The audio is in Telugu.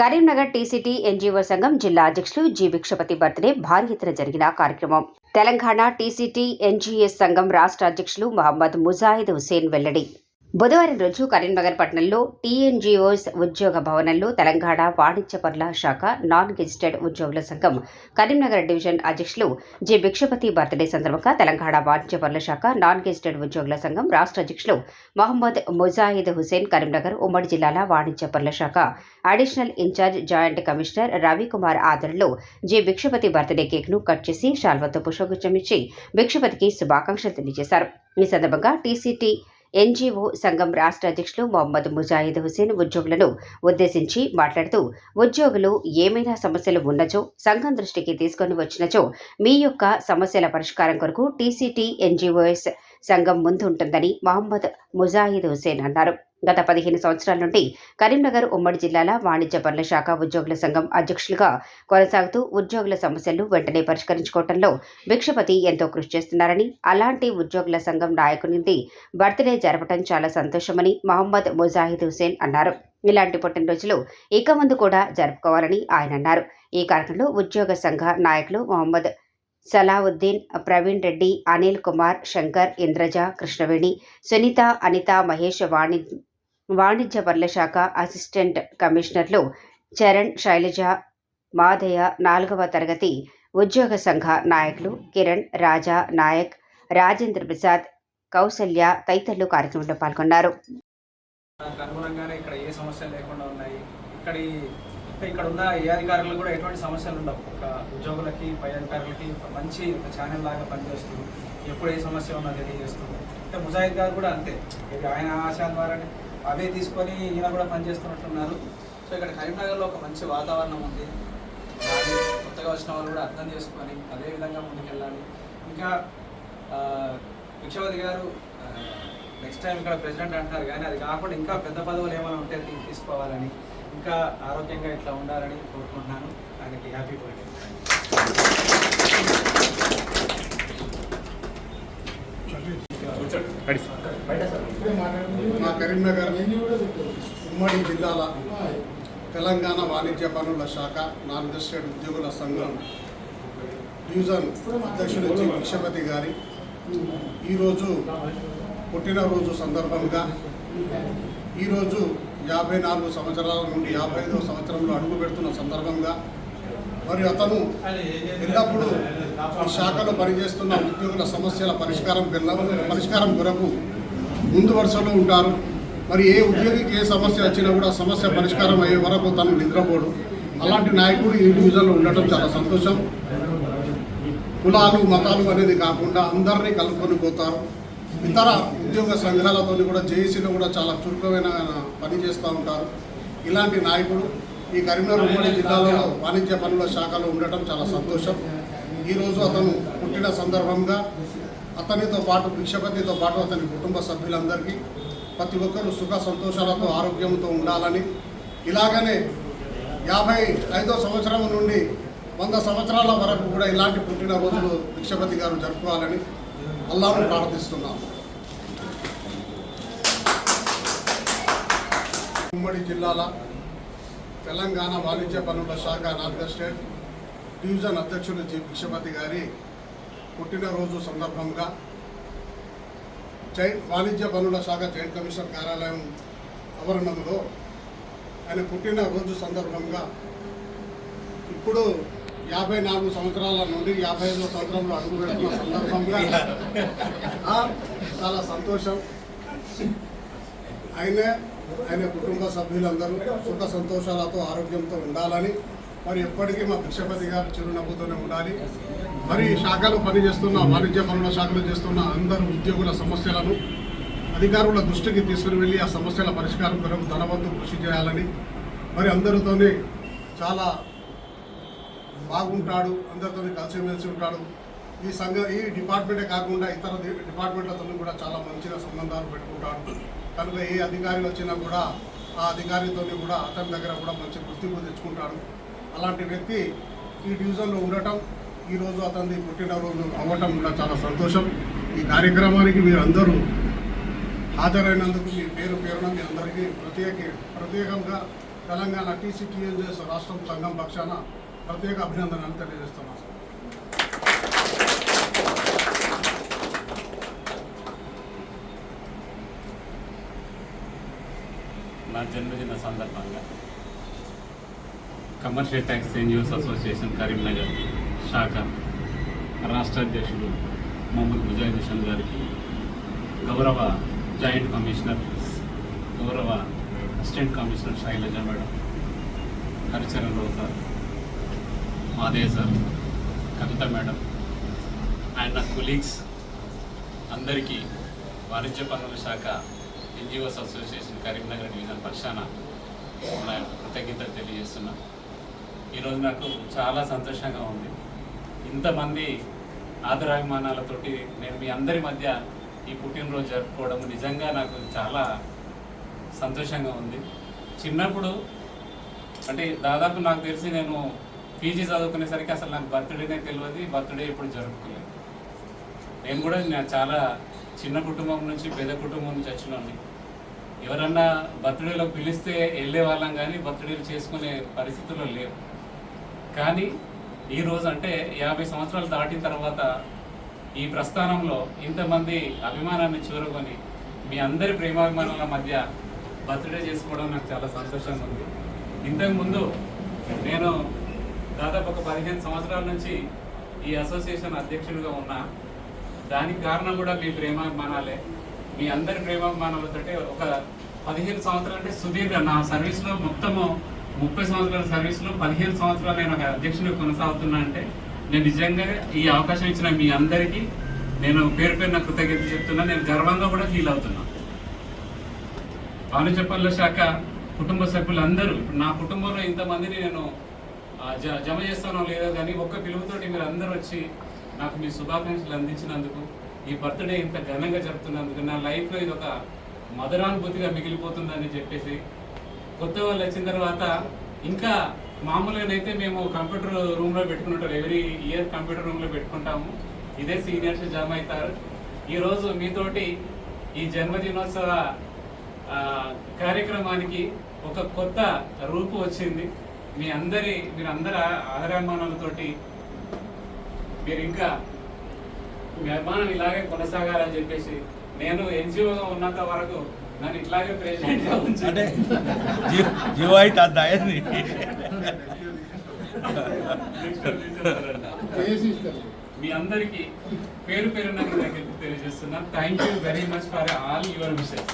కరీంనగర్ టీసీటీ ఎన్జీఓ సంఘం జిల్లా అధ్యక్షులు జి భిక్షపతి బర్త్డే భారీ ఎత్తున జరిగిన కార్యక్రమం. తెలంగాణ టీసీటీ ఎన్జీఎస్ సంఘం రాష్ట్ర అధ్యక్షులు మహమ్మద్ ముజాహిద్ హుసేన్ వెల్లడి. బుధవారం రోజు కరీంనగర్ పట్టణంలో టీఎన్జిఓస్ ఉద్యోగ భవనంలో తెలంగాణ వాణిజ్య పరుల శాఖ నాన్ గెజిటెడ్ ఉద్యోగుల సంఘం కరీంనగర్ డివిజన్ అధ్యక్షులు జి భిక్షపతి బర్త్డే సందర్భంగా తెలంగాణ వాణిజ్య పరుల శాఖ నాన్ గెజిటెడ్ ఉద్యోగుల సంఘం రాష్ట్ర అధ్యక్షులు మహమ్మద్ ముజాహిద్ హుసేన్ కరీంనగర్ ఉమ్మడి జిల్లాల వాణిజ్య పనుల శాఖ additional incharge joint commissioner Ravikumar ఆధ్వర్యంలో జి భిక్షపతి బర్త్డే కేక్ను కట్ చేసి శాల్వతో పుష్పగుచ్చమిచ్చి భిక్షపతికి శుభాకాంక్షలు తెలియజేశారు. ఈ సందర్భంగా టీసీటీ ఎన్జీఓ సంఘం రాష్ట్ర అధ్యక్షులు మొహమ్మద్ ముజాహిద్ హుసేన్ ఉద్యోగులను ఉద్దేశించి మాట్లాడుతూ ఉద్యోగులు ఏమైనా సమస్యలు ఉన్నచో సంఘం దృష్టికి తీసుకొని వచ్చినచో మీ యొక్క సమస్యల పరిష్కారం కొరకు టీసీటీ ఎన్జీఓఎస్ సంఘం ముందుంటుందని మహమ్మద్ ముజాహిద్ హుసేన్ అన్నారు. గత పదిహేను సంవత్సరాల నుండి కరీంనగర్ ఉమ్మడి జిల్లాల వాణిజ్య పనుల శాఖ ఉద్యోగుల సంఘం అధ్యక్షులుగా కొనసాగుతూ ఉద్యోగుల సమస్యలు వెంటనే పరిష్కరించుకోవడంలో భిక్షపతి ఎంతో కృషి చేస్తున్నారని అలాంటి ఉద్యోగుల సంఘం నాయకునిది బర్త్డే జరపడం చాలా సంతోషమని మహమ్మద్ ముజాహిద్ హుసేన్ అన్నారు. ఇలాంటి పుట్టినరోజులు ఇక ముందు కూడా జరుపుకోవాలని ఆయన అన్నారు. ఈ కార్యక్రమంలో ఉద్యోగ సంఘ నాయకులు మహమ్మద్ సలావుద్దీన్ ప్రవీణ్ రెడ్డి అనిల్ కుమార్ శంకర్ ఇంద్రజ కృష్ణవేణి సునీత అనిత మహేష్ వాణి వాణిజ్య పనుల శాఖ అసిస్టెంట్ కమిషనర్లు చరణ్ శైలజ మాధయ నాలుగవ తరగతి ఉద్యోగ సంఘ నాయకులు కిరణ్ రాజా నాయక్ రాజేంద్ర ప్రసాద్ కౌసల్య తదితరులు కార్యక్రమంలో పాల్గొన్నారు. అనుగుణంగానే ఇక్కడ ఏ సమస్యలు లేకుండా ఉన్నాయి. ఇక్కడి ఇక్కడ ఉన్న ఏ అధికారులు కూడా ఎటువంటి సమస్యలు ఉండవు. ఒక ఉద్యోగులకి పై అధికారులకి ఒక మంచి ఒక ఛానల్ లాగా పనిచేస్తూ ఎప్పుడు ఏ సమస్య ఉన్నా తెలియజేస్తూ అంటే ముజాహిద్ గారు కూడా అంతే. ఇది ఆయన ఆశ ద్వారానే అవే తీసుకొని ఈయన కూడా పనిచేస్తున్నట్టున్నారు. సో ఇక్కడ కరీంనగర్లో ఒక మంచి వాతావరణం ఉంది. కొత్తగా వచ్చిన వాళ్ళు కూడా అర్థం చేసుకొని అదే విధంగా ముందుకెళ్ళాలి. ఇంకా ఆ, గారు నెక్స్ట్ టైం ఇక్కడ ప్రెసిడెంట్ అంటారు కానీ అది కాకుండా ఇంకా పెద్ద పదవులు ఏమైనా ఉంటే తీసుకోవాలని ఇంకా ఆరోగ్యంగా ఇట్లా ఉండాలని కోరుకుంటున్నాను. ఆయనకి హ్యాపీ బర్త్డే మా కరీంనగర్ ఉమ్మడి జిల్లాల తెలంగాణ వాణిజ్య పనుల శాఖ నాన్ గెస్టెడ్ ఉద్యోగుల సంఘం డివిజన్ అధ్యక్షుడు జి. గారి. ఈరోజు పుట్టినరోజు సందర్భంగా ఈరోజు యాభై నాలుగు సంవత్సరాల నుండి యాభై ఐదో సంవత్సరంలో అడుగు పెడుతున్న సందర్భంగా మరి అతను ఎల్లప్పుడూ ఈ శాఖలో పనిచేస్తున్న ఉద్యోగుల సమస్యల పరిష్కారం పిల్ల- పరిష్కారం కొరకు ముందు వరుసలో ఉంటారు. మరి ఏ ఉద్యోగికి ఏ సమస్య వచ్చినా కూడా సమస్య పరిష్కారం అయ్యే వరకు తను నిద్రపోడు. అలాంటి నాయకుడు ఈ డివిజన్లో ఉండటం చాలా సంతోషం. కులాలు మతాలు అనేది కాకుండా అందరినీ కలుపుకొని పోతారు. ఇతర ఉద్యోగ సంఘాలతో కూడా జేఏసీలో కూడా చాలా చురుకమైన పని చేస్తూ ఉంటారు. ఇలాంటి నాయకుడు ఈ కరీంనగర్ ఉమ్మడి జిల్లాలో వాణిజ్య పనుల శాఖలో ఉండటం చాలా సంతోషం. ఈరోజు అతను పుట్టిన సందర్భంగా అతనితో పాటు భిక్షపతితో పాటు అతని కుటుంబ సభ్యులందరికీ ప్రతి ఒక్కరూ సుఖ సంతోషాలతో ఆరోగ్యంతో ఉండాలని ఇలాగనే యాభై ఐదో సంవత్సరం నుండి వంద సంవత్సరాల వరకు కూడా ఇలాంటి పుట్టినరోజులు భిక్షపతి గారు జరుపుకోవాలని అల్లాను ప్రార్థిస్తున్నాము ఉమ్మడి జిల్లాల తెలంగాణ వాణిజ్య పనుల శాఖ నార్త్ స్టేట్ డివిజన్ అధ్యక్షులు జి. భిక్షపతి గారి పుట్టినరోజు సందర్భంగా జైంట్ వాణిజ్య పనుల శాఖ జాయింట్ కమిషనర్ కార్యాలయం ఆవరణంలో ఆయన పుట్టినరోజు సందర్భంగా ఇప్పుడు యాభై నాలుగు సంవత్సరాల నుండి యాభై ఐదో సంవత్సరంలో అడుగు పెడుతున్న సందర్భంగా చాలా సంతోషం. ఆయనే ఆయన కుటుంబ సభ్యులందరూ సుఖ సంతోషాలతో ఆరోగ్యంతో ఉండాలని మరి ఎప్పటికీ మా భిక్షపతి గారు చిరునవ్వుతోనే ఉండాలి. మరి ఈ శాఖలో పనిచేస్తున్న వాణిజ్య పనుల శాఖలో చేస్తున్న అందరు ఉద్యోగుల సమస్యలను అధికారుల దృష్టికి తీసుకుని వెళ్ళి ఆ సమస్యల పరిష్కారం కొరకు ధనవంతు కృషి చేయాలని మరి అందరితోనే చాలా బాగుంటాడు అందరితో కలిసిమెలిసి ఉంటాడు. ఈ సంఘ ఈ డిపార్ట్మెంటే కాకుండా ఇతర డిపార్ట్మెంట్లతో కూడా చాలా మంచిగా సంబంధాలు పెట్టుకుంటాడు. కనుక ఏ అధికారి వచ్చినా కూడా ఆ అధికారితో కూడా అతని దగ్గర కూడా మంచి గుర్తింపు తెచ్చుకుంటాడు. అలాంటి వ్యక్తి ఈ డివిజన్లో ఉండటం ఈరోజు అతని పుట్టినరోజు అవ్వటం కూడా చాలా సంతోషం. ఈ కార్యక్రమానికి మీరు అందరూ హాజరైనందుకు మీ పేరు పేరున మీ అందరికీ ప్రత్యేక ప్రత్యేకంగా తెలంగాణ టీసీటీఎన్జేఎస్ రాష్ట్రం సంఘం పక్షాన ప్రత్యేక అభినందనలు తెలియజేస్తున్నాను నా జన్మదిన సందర్భంగా commercial tax NGOs association Karimnagar శాఖ రాష్ట్ర అధ్యక్షుడు మొహమ్మద్ ముజాహిద్ హుషన్ గారికి గౌరవ జాయింట్ కమిషనర్ గౌరవ assistant commissioner Shailaja madam Haricharan Rao sir మాదే సార్ కవిత మేడం. అండ్ నా కొలీగ్స్ అందరికీ వాణిజ్య పన్నుల శాఖ ఎన్జిఓస్ అసోసియేషన్ కరీంనగర్ డివిజన్ పక్షాన నా కృతజ్ఞతలు తెలియజేస్తున్నా. ఈరోజు నాకు చాలా సంతోషంగా ఉంది. ఇంతమంది ఆదరాభిమానాలతోటి నేను మీ అందరి మధ్య ఈ పుట్టినరోజు జరుపుకోవడం నిజంగా నాకు చాలా సంతోషంగా ఉంది. చిన్నప్పుడు అంటే దాదాపు నాకు తెలిసి నేను పీజీ చదువుకునేసరికి అసలు నాకు బర్త్డేనే తెలియదు బర్త్డే ఇప్పుడు జరుపుకోలేదు. నేను కూడా నేను చాలా చిన్న కుటుంబం నుంచి పెద్ద కుటుంబం నుంచి వచ్చినాను ఎవరన్నా బర్త్డేలో పిలిస్తే వెళ్ళే వాళ్ళం కానీ బర్త్డేలు చేసుకునే పరిస్థితుల్లో లేవు కానీ ఈరోజు అంటే యాభై సంవత్సరాలు దాటిన తర్వాత ఈ ప్రస్థానంలో ఇంతమంది అభిమానాన్ని చూరుకొని మీ అందరి ప్రేమాభిమానుల మధ్య బర్త్డే చేసుకోవడం నాకు చాలా సంతోషంగా ఉంది. ఇంతకుముందు నేను దాదాపు ఒక పదిహేను సంవత్సరాల నుంచి ఈ అసోసియేషన్ అధ్యక్షుడిగా ఉన్నా. దానికి కారణం కూడా మీ ప్రేమాభిమానాలే. మీ అందరి ప్రేమాభిమానాలతో ఒక పదిహేను సంవత్సరాలు అంటే సుదీర్ఘ నా సర్వీస్లో మొత్తము ముప్పై సంవత్సరాల సర్వీస్లో పదిహేను సంవత్సరాలు నేను ఒక అధ్యక్షుడిగా కొనసాగుతున్నా అంటే నేను నిజంగా ఈ అవకాశం ఇచ్చిన మీ అందరికీ నేను పేరు పేరున కృతజ్ఞత చెప్తున్నా. నేను గర్వంగా కూడా ఫీల్ అవుతున్నా. వాణిజ్య శాఖ కుటుంబ సభ్యులందరూ నా కుటుంబంలో ఇంతమందిని నేను జమ చేస్తానో లేదో కానీ ఒక్క పిలుపుతోటి మీరు అందరూ వచ్చి నాకు మీ శుభాకాంక్షలు అందించినందుకు ఈ బర్త్డే ఇంత ఘనంగా జరుపుతున్నందుకు నా లైఫ్లో ఇది ఒక మధురానుభూతిగా మిగిలిపోతుందని చెప్పేసి కొత్త వాళ్ళు వచ్చిన తర్వాత ఇంకా మామూలుగానైతే మేము కంప్యూటర్ రూమ్లో పెట్టుకుంటాం ఎవ్రీ ఇయర్ కంప్యూటర్ రూమ్లో పెట్టుకుంటాము. ఇదే సీనియర్స్ జమ అవుతారు. ఈరోజు మీతోటి ఈ జన్మదినోత్సవ కార్యక్రమానికి ఒక కొత్త రూపు వచ్చింది. మీ అందరి మీరు అందరి ఆదరాభిమానాలతోటి మీరు ఇంకా మీ అభిమానం ఇలాగే కొనసాగాలని చెప్పేసి నేను ఎన్జిఓగా ఉన్నంత వరకు నన్ను ఇట్లాగే ప్రెసిడెంట్గా ఉంచండి జీవ అయితే మీ అందరికి పేరు పేరు నాకు తెలియజేస్తున్నా. Thank you very much for all your wishes